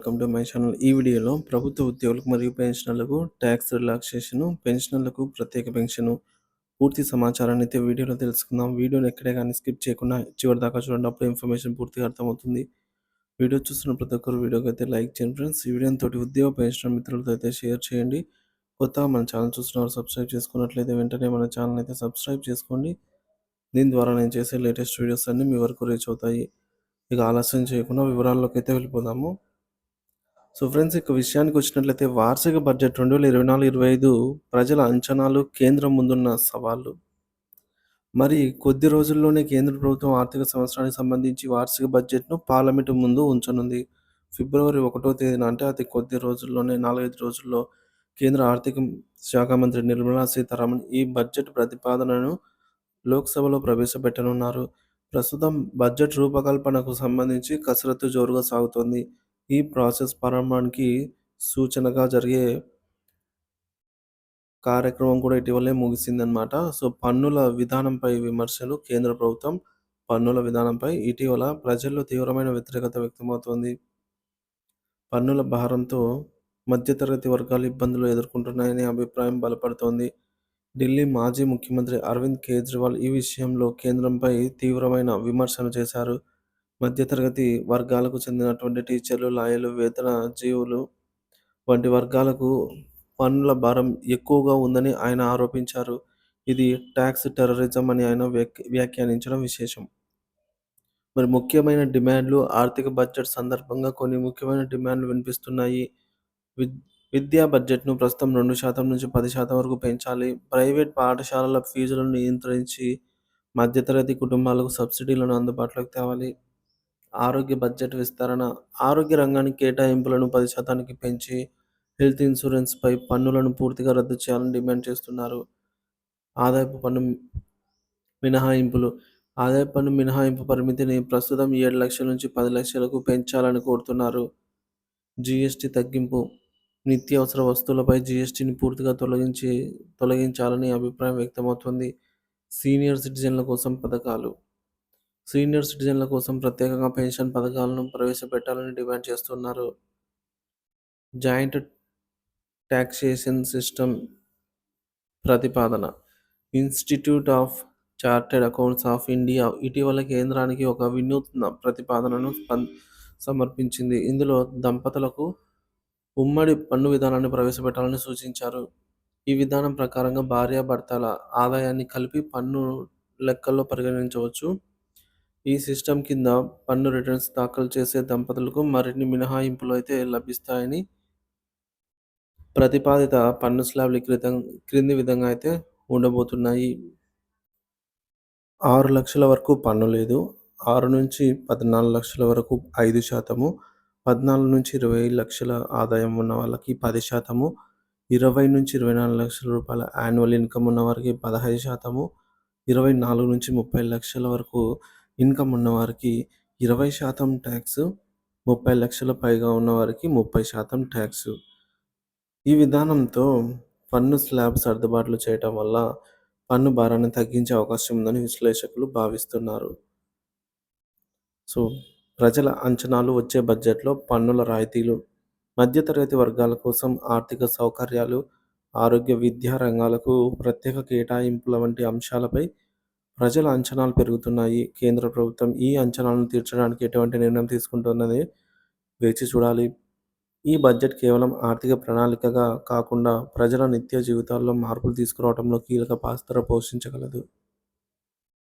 Welcome to my channel ఈ వీడియోలో ప్రభుత్వ ఉద్యోగులకు మరియు పెన్షనర్లకు ట్యాక్స్ రిలాక్సేషన్ పెన్షనర్లకు ప్రత్యేక పెన్షన్ పూర్తి సమాచారాన్ని అయితే వీడియోలో తెలుసుకుందాం. వీడియోని ఎక్కడే కానీ స్కిప్ చేయకుండా చివరి దాకా చూడండి. అప్పుడు ఇన్ఫర్మేషన్ పూర్తిగా అర్థమవుతుంది. వీడియో చూస్తున్న ప్రతి ఒక్కరు వీడియోకి అయితే లైక్ చేయండి ఫ్రెండ్స్ ఈ వీడియోని తోటి ఉద్యోగ పెన్షనర్ మిత్రులతో అయితే షేర్ చేయండి. కొత్తగా మన ఛానల్ చూస్తున్నవారు సబ్స్క్రైబ్ చేసుకున్నట్లయితే వెంటనే మన ఛానల్ అయితే సబ్స్క్రైబ్ చేసుకోండి. దీని ద్వారా నేను చేసే లేటెస్ట్ వీడియోస్ అన్నీ మీ వరకు రీచ్ అవుతాయి. ఇక ఆలస్యం చేయకుండా వివరాల్లోకి అయితే వెళ్ళిపోదాము. సో ఫ్రెండ్స్ ఇక విషయానికి వచ్చినట్లయితే వార్షిక బడ్జెట్ రెండు వేల ఇరవై నాలుగు ఇరవై ఐదు ప్రజల అంచనాలు కేంద్రం ముందున్న సవాళ్ళు. మరి కొద్ది రోజుల్లోనే కేంద్ర ప్రభుత్వం ఆర్థిక సంవత్సరానికి సంబంధించి వార్షిక బడ్జెట్ను పార్లమెంటు ముందు ఉంచనుంది. ఫిబ్రవరి ఒకటో తేదీన అంటే అతి కొద్ది రోజుల్లోనే నాలుగైదు రోజుల్లో కేంద్ర ఆర్థిక శాఖ మంత్రి నిర్మలా సీతారామన్ ఈ బడ్జెట్ ప్రతిపాదనను లోక్సభలో ప్రవేశపెట్టనున్నారు. ప్రస్తుతం బడ్జెట్ రూపకల్పనకు సంబంధించి కసరత్తు జోరుగా సాగుతోంది. ఈ ప్రాసెస్ ప్రారంభానికి సూచనగా జరిగే కార్యక్రమం కూడా ఇటీవలే ముగిసిందనమాట సో పన్నుల విధానంపై విమర్శలు కేంద్ర ప్రభుత్వం పన్నుల విధానంపై ఇటీవల ప్రజల్లో తీవ్రమైన వ్యతిరేకత వ్యక్తమవుతోంది. పన్నుల భారంతో మధ్యతరగతి వర్గాలు ఇబ్బందులు ఎదుర్కొంటున్నాయనే అభిప్రాయం బలపడుతోంది. ఢిల్లీ మాజీ ముఖ్యమంత్రి అరవింద్ కేజ్రీవాల్ ఈ విషయంలో కేంద్రంపై తీవ్రమైన విమర్శలు చేశారు. మధ్యతరగతి వర్గాలకు చెందినటువంటి టీచర్లు లాయర్లు వేతన జీవులు వంటి వర్గాలకు పన్నుల భారం ఎక్కువగా ఉందని ఆయన ఆరోపించారు. ఇది ట్యాక్స్ టెర్రరిజం అని ఆయన వ్యాఖ్యానించడం విశేషం. మరి ముఖ్యమైన డిమాండ్లు ఆర్థిక బడ్జెట్ సందర్భంగా కొన్ని ముఖ్యమైన డిమాండ్లు వినిపిస్తున్నాయి. విద్యా బడ్జెట్ను ప్రస్తుతం రెండు శాతం నుంచి పది శాతం వరకు పెంచాలి. ప్రైవేట్ పాఠశాలల ఫీజులను నియంత్రించి మధ్యతరగతి కుటుంబాలకు సబ్సిడీలను అందుబాటులోకి తేవాలి. ఆరోగ్య బడ్జెట్ విస్తరణ ఆరోగ్య రంగానికి కేటాయింపులను పది శాతానికి పెంచి హెల్త్ ఇన్సూరెన్స్పై పన్నులను పూర్తిగా రద్దు చేయాలని డిమాండ్ చేస్తున్నారు. ఆదాయపు పన్ను మినహాయింపులు ఆదాయ పన్ను మినహాయింపు పరిమితిని ప్రస్తుతం ఏడు లక్షల నుంచి పది లక్షలకు పెంచాలని కోరుతున్నారు. జిఎస్టి తగ్గింపు నిత్యావసర వస్తువులపై జిఎస్టిని పూర్తిగా తొలగించి తొలగించాలని అభిప్రాయం వ్యక్తమవుతుంది. సీనియర్ సిటిజన్ల కోసం పథకాలు సీనియర్ సిటిజన్ల కోసం ప్రత్యేకంగా పెన్షన్ పథకాలను ప్రవేశపెట్టాలని డిమాండ్ చేస్తున్నారు. జాయింట్ ట్యాక్సేషన్ సిస్టమ్ ప్రతిపాదన. Institute of chartered accounts of India ఇటీవల కేంద్రానికి ఒక వినూత్న ప్రతిపాదనను సమర్పించింది. ఇందులో దంపతులకు ఉమ్మడి పన్ను విధానాన్ని ప్రవేశపెట్టాలని సూచించారు. ఈ విధానం ప్రకారంగా భార్యాభర్తల ఆదాయాన్ని కలిపి పన్ను లెక్కల్లో పరిగణించవచ్చు. ఈ సిస్టమ్ కింద పన్ను రిటర్న్స్ దాఖలు చేసే దంపతులకు మరిన్ని మినహాయింపులు అయితే లభిస్తాయని ప్రతిపాదిత పన్ను స్లాబ్లు క్రితం క్రింది విధంగా అయితే ఉండబోతున్నాయి. ఆరు లక్షల వరకు పన్ను లేదు. ఆరు నుంచి పద్నాలుగు లక్షల వరకు ఐదు శాతము. పద్నాలుగు నుంచి ఇరవై లక్షల ఆదాయం ఉన్న వాళ్ళకి పది శాతము. ఇరవై నుంచి ఇరవై నాలుగు లక్షల రూపాయల యాన్యువల్ ఇన్కమ్ ఉన్న వారికి పదహైదు శాతము. ఇరవై నాలుగు నుంచి ముప్పై లక్షల వరకు ఇన్కమ్ ఉన్నవారికి ఇరవై శాతం ట్యాక్స్ ముప్పై లక్షల పైగా ఉన్నవారికి ముప్పై శాతం ట్యాక్స్. ఈ విధానంతో పన్ను స్లాబ్ సర్దుబాట్లు చేయటం వల్ల పన్ను భారాన్ని తగ్గించే అవకాశం ఉందని విశ్లేషకులు భావిస్తున్నారు. సో ప్రజల అంచనాలు వచ్చే బడ్జెట్లో పన్నుల రాయితీలు మధ్యతరగతి వర్గాల కోసం ఆర్థిక సౌకర్యాలు ఆరోగ్య విద్యా రంగాలకు ప్రత్యేక కేటాయింపుల వంటి అంశాలపై ప్రజల అంచనాలు పెరుగుతున్నాయి. కేంద్ర ప్రభుత్వం ఈ అంచనాలను తీర్చడానికి ఎటువంటి నిర్ణయం తీసుకుంటున్నది వేచి చూడాలి. ఈ బడ్జెట్ కేవలం ఆర్థిక ప్రణాళికగా కాకుండా ప్రజల నిత్య జీవితాల్లో మార్పులు తీసుకురావడంలో కీలక పాత్ర పోషించగలదు.